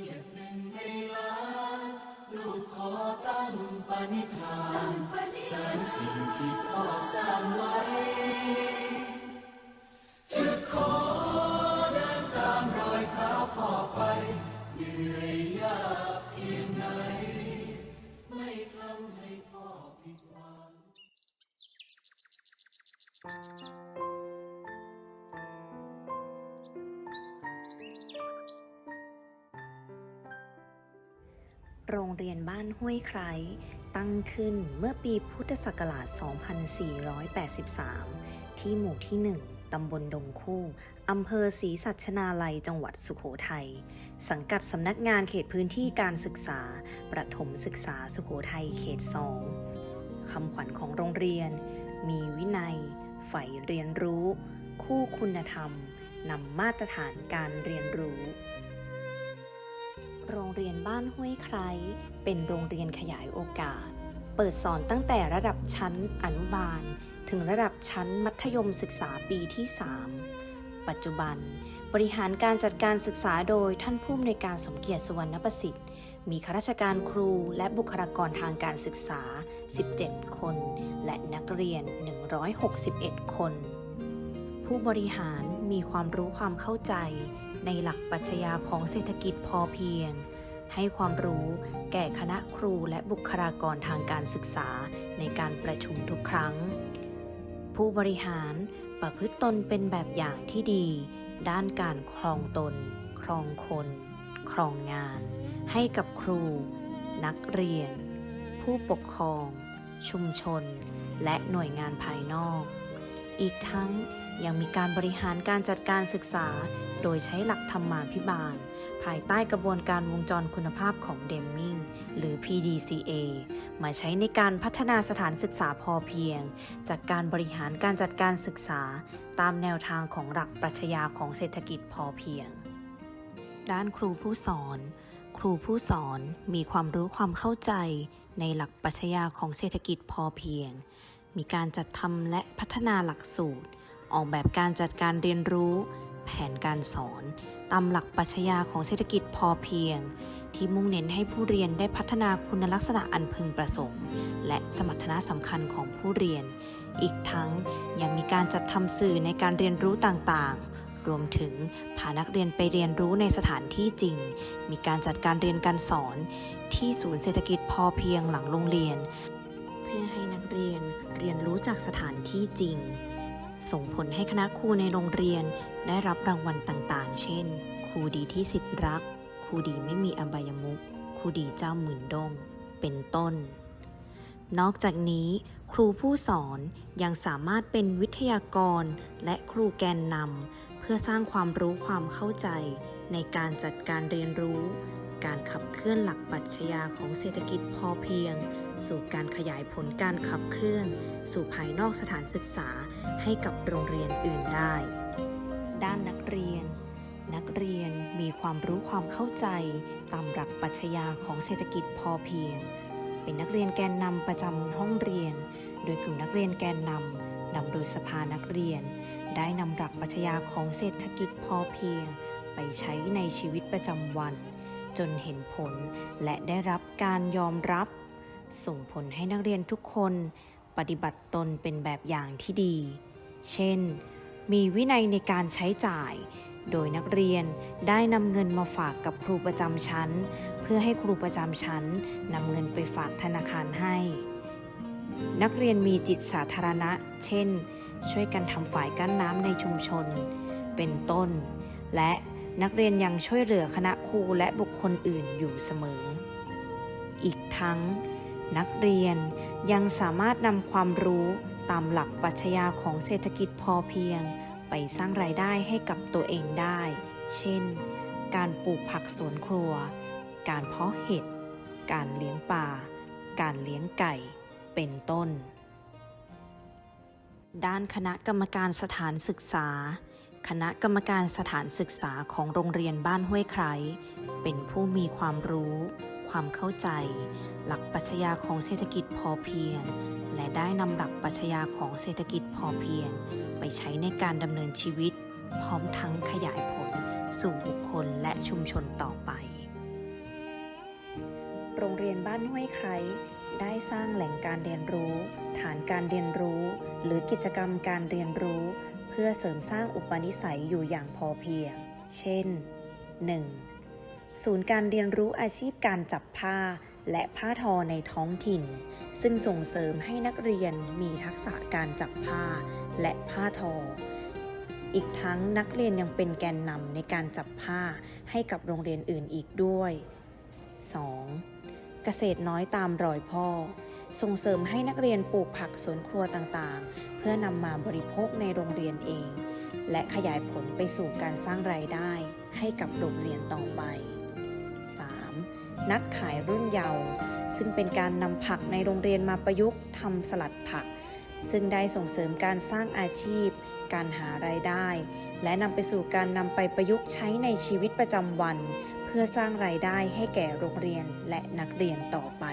ทียบหนึ่งในล้านลูกขอตั้งปณิธานสารสิ่งที่พ่อสร้างไว้จะขอเดินตามรอยเท้าพ่อไปเหนื่อยยากเพียงไหนไม่ทำให้พ่อผิดหวัง โรงเรียนบ้านห้วยไคร้ตั้งขึ้นเมื่อปีพุทธศักราช 2483 ที่หมู่ที่ 1 ตำบลดงคู่อำเภอศรีสัชนาลัยจังหวัดสุโขทัย สังกัดสำนักงานเขตพื้นที่การศึกษา ประถมศึกษาสุโขทัยเขต2คำขวัญของโรงเรียน มีวินัย ใฝ่เรียนรู้ คู่คุณธรรมนำมาตรฐานการเรียนรู้ โรงเรียนบ้านห้วยไคร้เป็นโรงเรียนขยายโอกาส เปิดสอนตั้งแต่ระดับชั้นอนุบาล ถึงระดับชั้นมัธยมศึกษาปีที่ 3 ปัจจุบัน บริหารการจัดการศึกษาโดยท่านผู้อำนวยการสมเกียรติสุวรรณประสิทธิ์ มีข้าราชการครูและบุคลากรทางการศึกษา 17 คน และนักเรียน 161 คน ผู้บริหารมีความรู้ความเข้าใจ ในหลักปรัชญาของเศรษฐกิจพอเพียง ให้ความรู้แก่คณะครูและบุคลากรทางการศึกษาในการประชุมทุกครั้ง ผู้บริหารประพฤติตนเป็นแบบอย่างที่ดี ด้านการครองตน ครองคน ครองงาน ให้กับครู นักเรียน ผู้ปกครอง ชุมชน และหน่วยงานภายนอก อีกทั้ง ยังมีการบริหารการจัดการศึกษา โดยใช้หลักธรรมาภิบาล ภายใต้กระบวนการวงจรคุณภาพของเดมมิงหรือ PDCA มาใช้ในการพัฒนาสถานศึกษาพอเพียง จากการบริหารการจัดการศึกษา ตามแนวทางของหลักปรัชญาของเศรษฐกิจพอเพียง ด้านครูผู้สอน ครูผู้สอนมีความรู้ความเข้าใจในหลักปรัชญาของเศรษฐกิจพอเพียง มีการจัดทำและพัฒนาหลักสูตร ออกแบบการจัดการเรียนรู้ แผนการสอน ตามหลักปรัชญาของเศรษฐกิจพอเพียง ที่มุ่งเน้นให้ผู้เรียนได้พัฒนาคุณลักษณะอันพึงประสงค์ และสมรรถนะสำคัญของผู้เรียน อีกทั้งยังมีการจัดทำสื่อในการเรียนรู้ต่างๆ รวมถึงพานักเรียนไปเรียนรู้ในสถานที่จริง มีการจัดการเรียนการสอน ที่ศูนย์เศรษฐกิจพอเพียงหลังโรงเรียน เพื่อให้นักเรียนเรียนรู้จากสถานที่จริง ส่งผลให้คณะครูในโรงเรียนได้รับรางวัลต่างๆ เช่น ครูดีที่สิทธิรัก ครูดีไม่มีอบายมุขครูดีเจ้าหมื่นดง เป็นต้น นอกจากนี้ ครูผู้สอนยังสามารถเป็นวิทยากรและครูแกนนำเพื่อสร้างความรู้ความเข้าใจในการจัดการเรียนรู้ การขับเคลื่อนหลักปรัชญาของเศรษฐกิจพอเพียง สู่การขยายผลการขับเคลื่อน สู่ภายนอกสถานศึกษาให้กับโรงเรียนอื่นได้ ด้านนักเรียน นักเรียนมีความรู้ความเข้าใจ ตามหลักปรัชญาของเศรษฐกิจพอเพียง เป็นนักเรียนแกนนำประจำห้องเรียน โดยกลุ่มนักเรียนแกนนำนำโดยสภานักเรียน ได้นำหลักปรัชญาของเศรษฐกิจพอเพียงไปใช้ในชีวิตประจำวัน จนเห็นผลและได้รับการยอมรับ ส่งผลให้นักเรียนทุกคนปฏิบัติตนเป็นแบบอย่างที่ดี เช่น มีวินัยในการใช้จ่าย โดยนักเรียนได้นำเงินมาฝากกับครูประจำชั้น เพื่อให้ครูประจำชั้นนำเงินไปฝากธนาคารให้ นักเรียนมีจิตสาธารณะ เช่น ช่วยกันทำฝายกั้นน้ำในชุมชน เป็นต้น และ นักเรียนยังช่วยเหลือคณะครูและบุคคลอื่นอยู่เสมอ อีกทั้ง นักเรียนยังสามารถนำความรู้ตามหลักปรัชญาของเศรษฐกิจพอเพียง ไปสร้างรายได้ให้กับตัวเองได้ เช่น การปลูกผักสวนครัว การเพาะเห็ด การเลี้ยงปลา การเลี้ยงไก่ เป็นต้น ด้านคณะกรรมการสถานศึกษา คณะกรรมการสถานศึกษาของโรงเรียนบ้านห้วยไคร้เป็นผู้มีความรู้ ความเข้าใจ หลักปรัชญาของเศรษฐกิจพอเพียง และได้นำหลักปรัชญาของเศรษฐกิจพอเพียง ไปใช้ในการดำเนินชีวิต พร้อมทั้งขยายผล สู่บุคคลและชุมชนต่อไป โรงเรียนบ้านห้วยไคร้ ได้สร้างแหล่งการเรียนรู้ ฐานการเรียนรู้ หรือกิจกรรมการเรียนรู้ เพื่อเสริมสร้างอุปนิสัยอยู่อย่างพอเพียง เช่น 1. ศูนย์การเรียนรู้อาชีพการจับผ้า และผ้าทอในท้องถิ่น ซึ่งส่งเสริมให้นักเรียนมีทักษะการจับผ้าและผ้าทออีกทั้งนักเรียนยังเป็นแกนนำในการจับผ้าให้กับโรงเรียนอื่นอีกด้วย 2. เกษตรน้อยตามรอยพ่อ ส่งเสริมให้นักเรียนปลูกผักสวนครัวต่างๆ เพื่อนำมาบริโภคในโรงเรียนเอง และขยายผลไปสู่การสร้างรายได้ให้กับโรงเรียนต่อไป 3. นักขายรุ่นเยาว์ซึ่งเป็นการนำผักในโรงเรียนมาประยุกต์ทำสลัดผัก ซึ่งได้ส่งเสริมการสร้างอาชีพ การหารายได้ และนำไปสู่การนำไปประยุกต์ใช้ในชีวิตประจำวัน พื่อสร้างรายได้ให้แก่โรงเรียนและนักเรียนต่อไป